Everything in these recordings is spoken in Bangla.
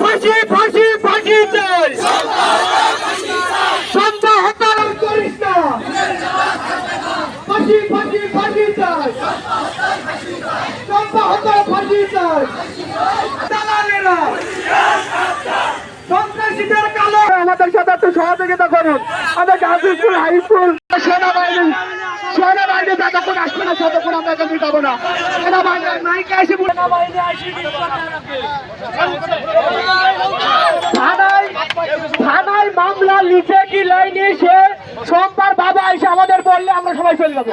ফাঁসি ফাঁসি ফাঁসি চাই সন্ধ্যা হতার করিস না। ফাঁসি ফাঁসি ফাঁসি চাই সন্ধ্যা হতার ফাঁসি চাই দালালেরা। আমাদের সাথে একটু সহযোগিতা করুন। আমাদের স্কুল, হাই স্কুল, সেনাবাহিনী সেনাবাহিনী আসবে না আমরা এখানে না। সেনাবাহিনী থানায় মামলা লিখে কি সোমবার বাবা এসে আমাদের বললে আমরা সবাই চলে যাব।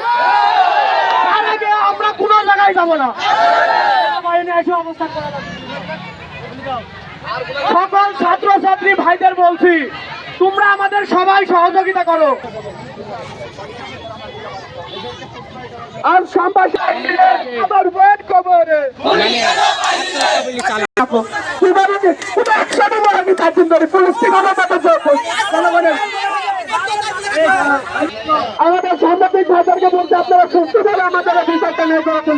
তার আগে আমরা কোনো জায়গায় যাব না। বাহিনী এসে অবস্থান করা সকল ভাইদের বলছি, তোমরা আমাদের সবাই সহযোগিতা করো। আর আমাদের সাংবাদিক ভাইদেরকে বলতে আপনারা সুস্থভাবে আমাদের এই বিচারটা নিয়ে করেছেন